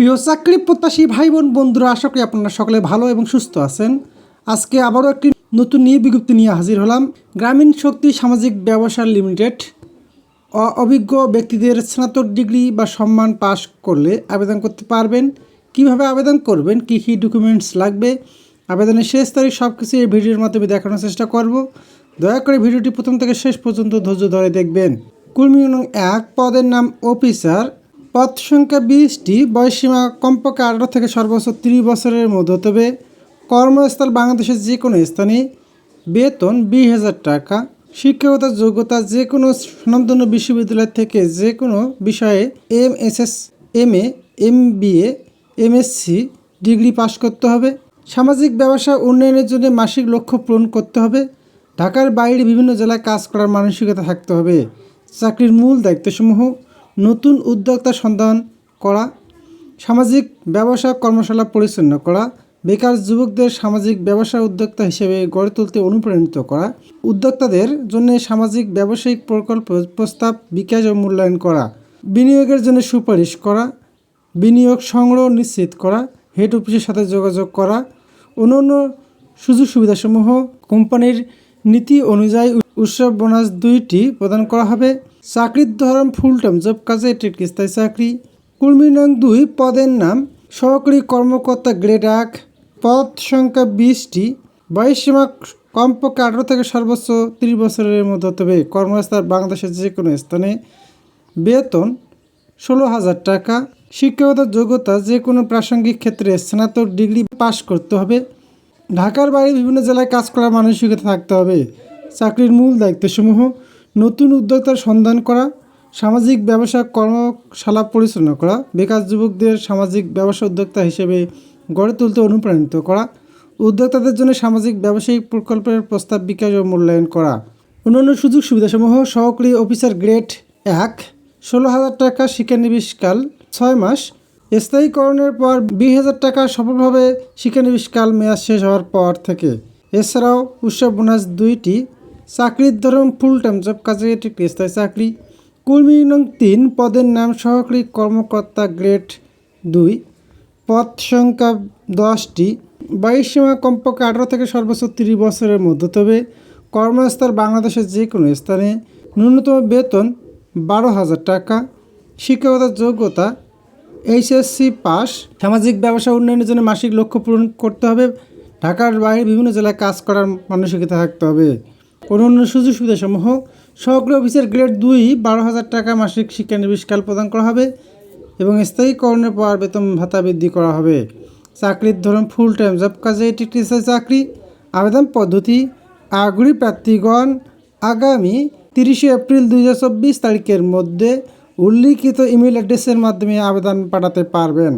প্রিয় চাকরি প্রত্যাশী ভাই বোন বন্ধুরা, আশা করি আপনারা সকলে ভালো এবং সুস্থ আছেন। আজকে আবারও একটি নতুন নিয়ে বিজ্ঞপ্তি নিয়ে হাজির হলাম। গ্রামীণ শক্তি সামাজিক ব্যবসা লিমিটেড। অভিজ্ঞ ব্যক্তিদের স্নাতক ডিগ্রি বা সম্মান পাশ করলে আবেদন করতে পারবেন। কীভাবে আবেদন করবেন? কী কী ডকুমেন্টস লাগবে? আবেদনের শেষ তারিখ সব কিছু এই ভিডিওর মাধ্যমে দেখানোর চেষ্টা করব। দয়া করে ভিডিওটি প্রথম থেকে শেষ পর্যন্ত ধৈর্য ধরে দেখবেন। কুর্মী এক পদের নাম অফিসার পদ সংখ্যা বিশটি বয়সীমা কমপক্ষে আঠারো থেকে সর্বোচ্চ ত্রিশ বছরের মধ্যে হতে হবে কর্মস্থল বাংলাদেশের যে কোনো স্থানে বেতন বিশ হাজার টাকা, শিক্ষাগত যোগ্যতা যে কোনো স্বনামধন্য বিশ্ববিদ্যালয় থেকে যে কোনো বিষয়ে M S S M A M B A MSc degree pass করতে হবে। সামাজিক ব্যবসা উন্নয়নের জন্য মাসিক লক্ষ্য পূরণ করতে হবে। ঢাকার বাইরে বিভিন্ন জেলায় কাজ করার মানসিকতা থাকতে হবে। চাকরির মূল দায়িত্বসমূহ নতুন উদ্যোক্তা সন্ধান করা, সামাজিক ব্যবসা কর্মশালা পরিচালনা করা, বেকার যুবকদের সামাজিক ব্যবসা উদ্যোক্তা হিসেবে গড়ে তুলতে অনুপ্রাণিত করা, উদ্যোক্তাদের জন্য সামাজিক ব্যবসায়িক প্রকল্প প্রস্তাব, বিকাশ ও মূল্যায়ন করা, বিনিয়োগের জন্য সুপারিশ করা, বিনিয়োগ সংগ্রহ নিশ্চিত করা, হেড অফিসের সাথে যোগাযোগ করা, অন্যান্য সুযোগ সুবিধাসমূহ কোম্পানির নীতি অনুযায়ী উৎসব বোনাস দুইটি প্রদান করা হবে। চাকরির ধরন ফুল টাইম জব কাজে এটি স্থায়ী চাকরি। কর্মী নং দুই পদের নাম সহকারী কর্মকর্তা গ্রেড এক। পদ সংখ্যা বিশটি। বয়সসীমা কমপক্ষে আঠারো থেকে সর্বোচ্চ ত্রিশ বছরের মধ্যে হতে হবে। কর্মস্থল বাংলাদেশের যে কোনো স্থানে। বেতন ষোলো হাজার টাকা। শিক্ষাগত যোগ্যতা যে কোনো প্রাসঙ্গিক ক্ষেত্রে স্নাতক ডিগ্রি পাশ করতে হবে। ঢাকার বাইরে বিভিন্ন জেলায় কাজ করার মানসিকতা থাকতে হবে। চাকরির মূল দায়িত্বসমূহ নতুন উদ্যোক্তার সন্ধান করা, সামাজিক ব্যবসা কর্মশালা পরিচালনা করা, বেকার যুবকদের সামাজিক ব্যবসা উদ্যোক্তা হিসেবে গড়ে তুলতে অনুপ্রাণিত করা, উদ্যোক্তাদের জন্য সামাজিক ব্যবসায়িক প্রকল্পের প্রস্তাব বিকাশ ও মূল্যায়ন করা। অন্যান্য সুযোগ সুবিধাসমূহ সহকারী অফিসার গ্রেড এক, ষোলো হাজার টাকা শিক্ষানিবিশকাল, ছয় মাস স্থায়ীকরণের পর বিশ হাজার টাকা সফলভাবে শিক্ষানিবিশকাল মেয়াদ শেষ হওয়ার পর থেকে। এছাড়াও উৎসব বোনাস দুইটি, চাকরির ধরন ফুল টাইম জব কাজে একটি স্থায়ী চাকরি। কর্মী নং তিন, পদের নাম সহকারী কর্মকর্তা গ্রেড দুই। পদ সংখ্যা দশটি বাইশ সীমা কমপক্ষে আঠারো থেকে সর্বোচ্চ তিরিশ বছরের মধ্যে। তবে কর্মস্থল বাংলাদেশের যে কোনো স্থানে ন্যূনতম বেতন বারো হাজার টাকা। শিক্ষাগত যোগ্যতা এইচএসসি পাস। সামাজিক ব্যবসা উন্নয়নের জন্য মাসিক লক্ষ্য পূরণ করতে হবে। ঢাকার বাইরে বিভিন্ন জেলায় কাজ করার মানসিকতা থাকতে হবে। অন্যান্য সুযোগ সুবিধাসমূহ। সহকারী অফিসের গ্রেড দুই, বারো হাজার টাকা মাসিক শিক্ষানিবিশকাল প্রদান করা হবে এবং স্থায়ীকরণের পর বেতন ভাতা বৃদ্ধি করা হবে। চাকরির ধরন ফুল টাইম জব কাজে এটি একটি চাকরি, আবেদন পদ্ধতি, আগ্রহী প্রার্থীগণ আগামী তিরিশে এপ্রিল দু হাজার চব্বিশ তারিখের মধ্যে উল্লিখিত ইমেল অ্যাড্রেসের মাধ্যমে আবেদন পাঠাতে পারবেন।